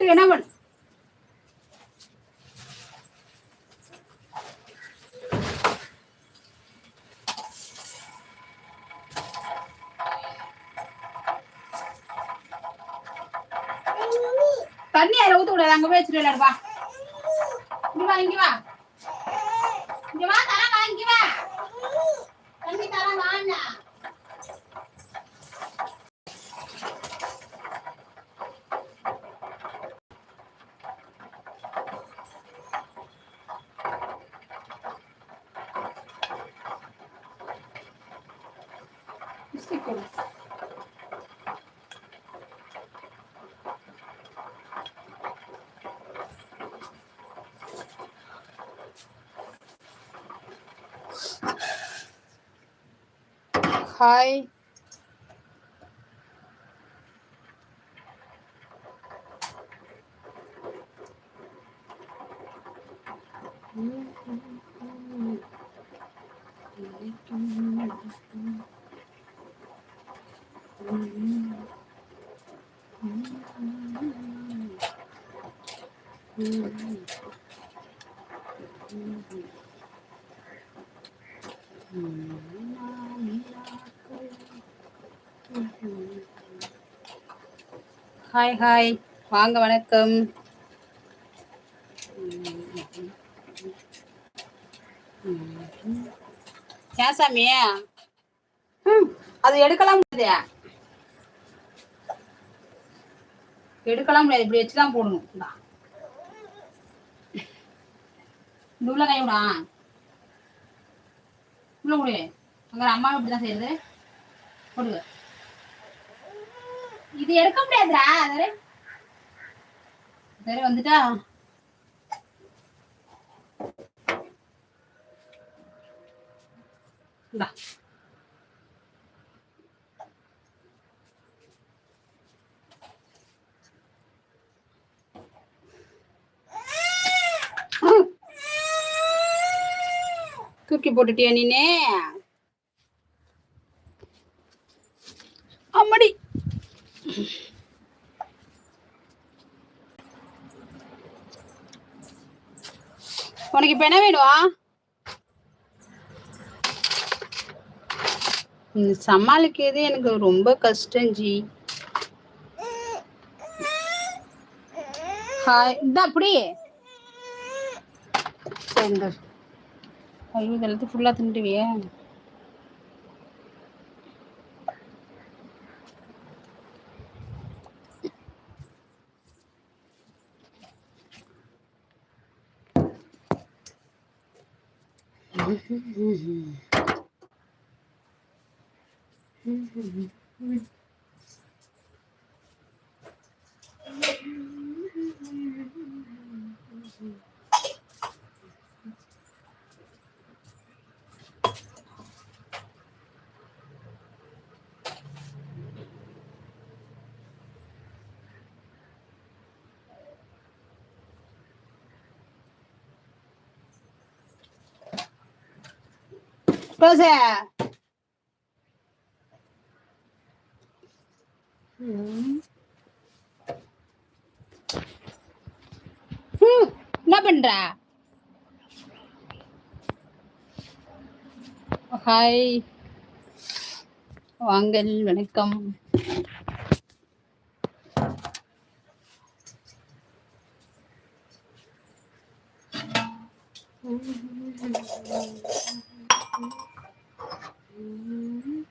விட்டு என்ன தண்ணி அதில் ஊத்த கூடாது அங்க போய் வச்சுட்டு விளையாடுப்பா இங்க வா இங்க வா. இங்க வா தரா ってます。はい。ஹாய் ஹாய் வாங்க வணக்கம். ஏன் சாமி ம், அது எடுக்கலாம் முடியாது எடுக்கலாம் முடியாது. இப்படி வச்சுதான் போடணும். இந்த. உள்ள கை விடா. உள்ள கொடு. அங்க அம்மா இப்படிதான் செய்யறது கொடுங்க இது எடுக்க முடியாதுடா. அதே சரி வந்துட்டா. இந்தா. தூக்கி போட்டுட்டியா நீனே? அம்மடி. உனக்கு இப்ப என்ன வேணும்? சமாளிக்கிறது எனக்கு ரொம்ப கஷ்டம் ஜி. ஹாய். இந்த அப்படி சரி ஐயோ இதெல்லாத்தையும் ஃபுல்லாக தின்றுவியே Mm-hmm. தின்னுடுவியே ரோச என்ன பண்ற ஹாய் வாங்கல் வணக்கம் Mm-hmm.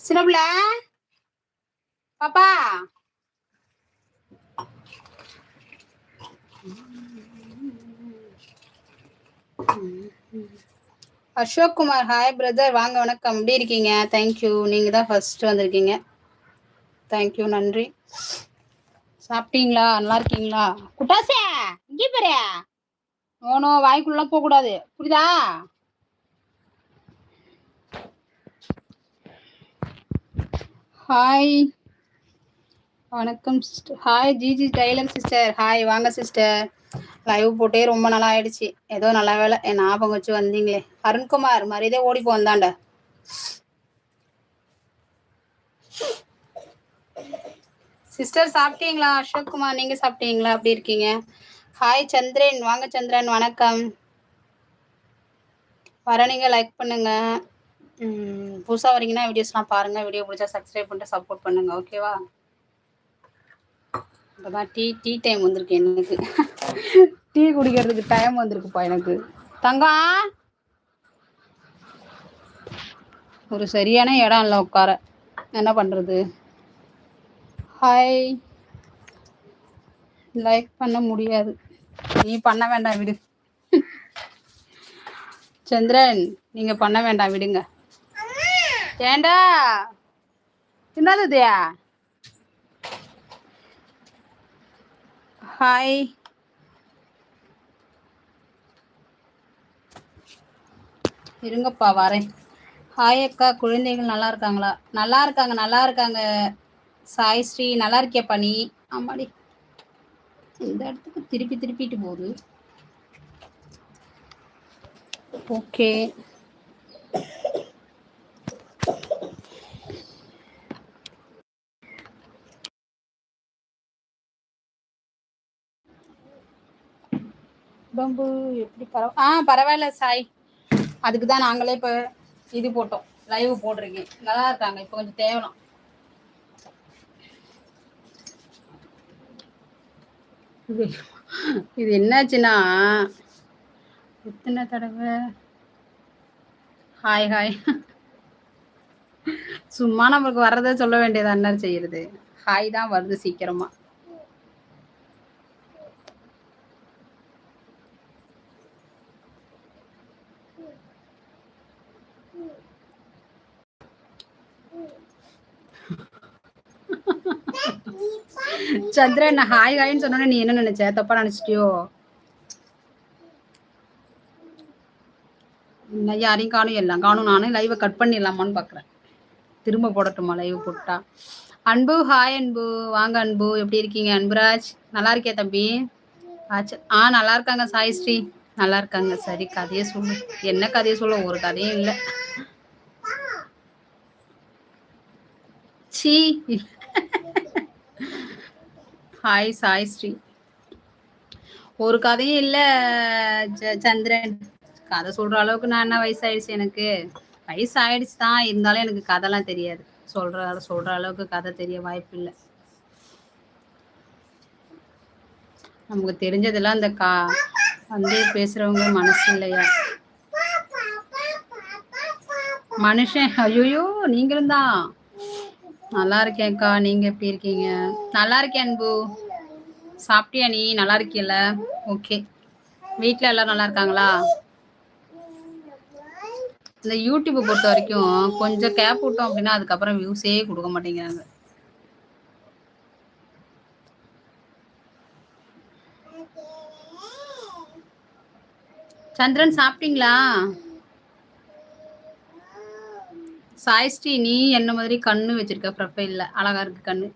சிலபுல பாப்பா. அசோக் குமார் ஹாய் பிரதர் வாங்க வணக்கம். எப்படி இருக்கீங்க? தேங்க்யூ நீங்க தான் ஃபர்ஸ்ட் வந்திருக்கீங்க. தேங்க்யூ நன்றி. சாப்பிட்டீங்களா? நல்லா இருக்கீங்களா? குட்டாசே இங்கே பாரு. ஓனோ வாய்க்குள்ள போகக்கூடாது புரியுதா? ஹாய் வணக்கம் sister hi GG tailor sister hi வாங்க சிஸ்டர் லைவ் போட்டே ரொம்ப நல்லா ஆயிடுச்சு. ஏதோ நல்ல வேலை என் ஞாபகம் வச்சு வந்தீங்களே. அருண்குமார் மரியாதை ஓடி போ சிஸ்டர் சாப்பிட்டீங்களா? அசோக் குமார் நீங்க சாப்பிட்டீங்களா? அப்படி இருக்கீங்க? ஹாய் சந்திரன். வாங்க சந்திரன். வணக்கம். வர நீங்க லைக் பண்ணுங்க. புதுசாக வரீங்கன்னா வீடியோஸ்லாம் பாருங்கள் வீடியோ பிடிச்சா சப்ஸ்கிரைப் பண்ணிட்டு சப்போர்ட் பண்ணுங்கள் ஓகேவா இப்போ டீ டீ டைம் வந்திருக்கு எனக்கு. டீ குடிக்கிறதுக்கு டைம் வந்திருக்குப்பா எனக்கு. தங்கம் ஒரு சரியான இடம் இல்லை உட்கார. என்ன பண்ணுறது ஹாய் லைக் பண்ண முடியாது. நீ பண்ண வேண்டாம் விடு. சந்திரன் நீங்க பண்ண வேண்டாம் விடுங்க. ஏண்டா? என்னது ஹாய் இருங்கப்பா வரேன். ஹாய் அக்கா குழந்தைகள் நல்லா இருக்காங்களா? நல்லா இருக்காங்க நல்லா இருக்காங்க. சாய் ஸ்ரீ நல்லா இருக்கியாப்பா நீ ஆமாடி. இந்த இடத்துக்கு திருப்பி திருப்பிட்டு போகுது. ஓகே. உடம்பு எப்படி பரவ ஆ பரவாயில்ல சாய். அதுக்கு தான் நாங்களே இப்போ இது போட்டோம். லைவ் போட்டிருக்கேன். நல்லா இருக்காங்க. இப்போ கொஞ்சம் தேவலாம். இது என்னாச்சுன்னா எத்தனை தடவை? ஹாய் ஹாய் சும்மா நம்மளுக்கு வர்றதை சொல்ல வேண்டியது என்ன செய்யறது. ஹாய் தான் வருது சீக்கிரமா. சந்திரன் நான் ஹாய் ஹாய்ன்னு சொன்னோட நீ என்ன நினைச்ச? தப்பா நினைச்சிட்டியோ? இன்னும் யாரையும் காணும் எல்லாம் காணும். நானும் லைவை கட் பண்ணிடலாமான்னு பார்க்குறேன் திரும்ப போடட்டுமா லைவ் போட்டா? அன்பு ஹாய் அன்பு. வாங்க அன்பு. எப்படி இருக்கீங்க அன்புராஜ்? நல்லா இருக்கியா தம்பி? ஆச்சு ஆ நல்லா இருக்காங்க சாய்ஸ்ரீ நல்லா இருக்காங்க. சரி கதையை சொல்லு. என்ன கதையை சொல்ல? ஒரு கதையும் இல்லை. சீ. ஹாய் சாய் ஸ்ரீ ஒரு கதையும் இல்லை சந்திரன். கதை சொல்ற அளவுக்கு நான் என்ன வயசாயிடுச்சு எனக்கு? வயசு ஆயிடுச்சு தான் இருந்தாலும் எனக்கு கதைலாம் தெரியாது. சொல்ற சொல்ற அளவுக்கு கதை தெரிய வாய்ப்பு இல்லை. நமக்கு தெரிஞ்சதெல்லாம் அந்த கா வந்து பேசுறவங்க மனசு இல்லையா? மனுஷன் ஐயோ நீங்களும் தான் நல்லா இருக்கேன்க்கா. நீங்க எப்படி இருக்கீங்க? நல்லா இருக்கேன் அன்பு. சாப்பிட்டியா நீ? நல்லா இருக்கியல்ல? ஓகே வீட்டில் எல்லாரும் நல்லா இருக்காங்களா? இந்த யூடியூப் பொறுத்த வரைக்கும் கொஞ்சம் கேப் விட்டோம் அப்படின்னா அதுக்கப்புறம் வியூஸே கொடுக்க மாட்டேங்கிறாங்க. சந்திரன் சாப்பிட்டீங்களா? சாய்ஸ்ரீ நீ என்ன மாதிரி கண்ணு வச்சிருக்க? ப்ரொஃபைல்ல அழகா இருக்கு கண்ணு.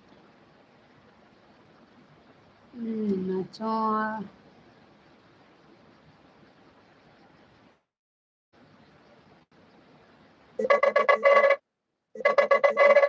என்னாச்சும் Thank.